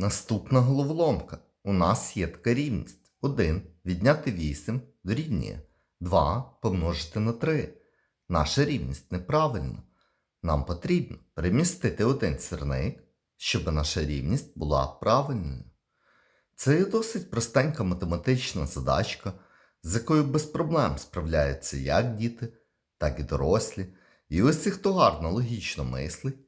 Наступна головоломка. У нас є така рівність. 1 відняти 8 дорівнює 2 помножити на 3. Наша рівність неправильна. Нам потрібно перемістити один сірник, щоб наша рівність була правильною. Це є досить простенька математична задачка, з якою без проблем справляються як діти, так і дорослі. І ось ці, хто гарно логічно мислить,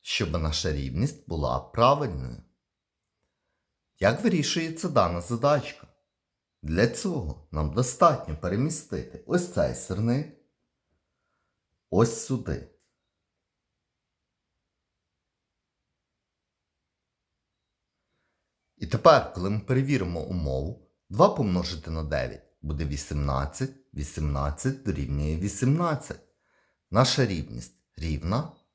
щоб наша рівність була правильною. Як вирішується дана задачка? Для цього нам достатньо перемістити ось цей сирник ось сюди. І тепер, коли ми перевіримо умову, 2 помножити на 9 буде 18, 18 дорівнює 18. Наша рівність рівна,